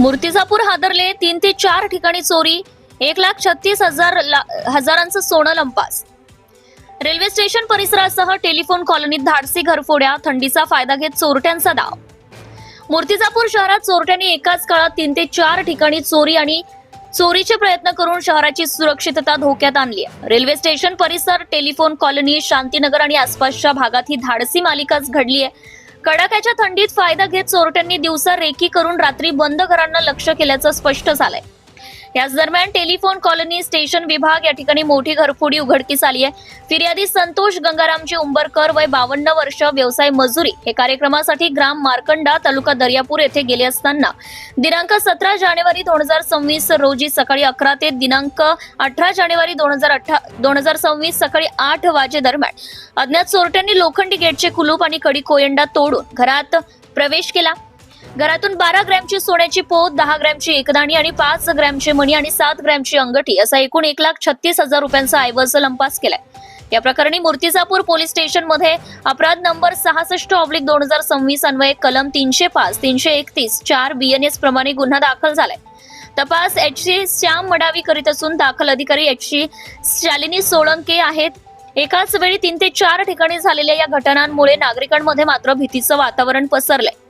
मूर्तिजापूर हादरले तीन ते चार ठिकाणी चोरी एक लाख छत्तीस हजार हजारांचं सोनं लंपास. रेल्वे स्टेशन परिसरासह टेलिफोन कॉलनीत धाडसी घरफोड्या थंडीचा फायदा घेत चोरट्यांचा डाव मूर्तिजापूर शहरात चोरट्यांनी एकाच काळात तीन ते चार ठिकाणी चोरी आणि चोरीचे प्रयत्न करून शहराची सुरक्षितता धोक्यात आणली आहे. रेल्वे स्टेशन परिसर टेलिफोन कॉलनी शांतीनगर आणि आसपासच्या भागात ही धाडसी मालिकाच घडली आहे. कडाक्याच्या थंडीत फायदा घेत चोरट्यांनी दिवसा रेकी करून रात्री बंद घरांना लक्ष केल्याचं स्पष्ट झालंय. याच दरम्यान टेलिफोन कॉलनी स्टेशन विभाग या ठिकाणी मोठी घरफोडी उघडकीस आली आहे. फिर्यादी संतोष गंगारामजी उंबरकर वय बावन्न वर्ष व्यवसाय मजुरी. हे कार्यक्रमासाठी ग्राम मार्कंडा तालुका दर्यापूर येथे गेले असताना दिनांक सतरा जानेवारी दोन हजार सव्वीस रोजी सकाळी अकरा ते दिनांक अठरा जानेवारी दोन हजार अठरा दोन हजार सव्वीस सकाळी आठ वाजे दरम्यान अज्ञात चोरट्यांनी लोखंडी गेटचे कुलूप आणि कडी कोयंडा तोडून घरात प्रवेश केला. घरातून बारा ग्रॅमची सोन्याची पोत दहा ग्रॅमची एकदाणी आणि पाच ग्रॅमची मणी आणि सात ग्रॅमची अंगठी असा एकूण एक लाख छत्तीस हजार रुपयांचा ऐवज लंपास केलाय. या प्रकरणी मूर्तिजापूर पोलीस स्टेशनमध्ये अपराध नंबर सहासष्ट ऑब्लिक दोन हजार सव्वीस अन्वये कलम तीनशे पाच तीनशे एकतीस चार बीएनएस प्रमाणे गुन्हा दाखल झालाय. तपास एच सी श्याम मडावी करीत असून दाखल अधिकारी एच सी शालिनी सोळंके आहेत. एकाच वेळी तीन ते चार ठिकाणी झालेल्या या घटनांमुळे नागरिकांमध्ये मात्र भीतीचं वातावरण पसरलंय.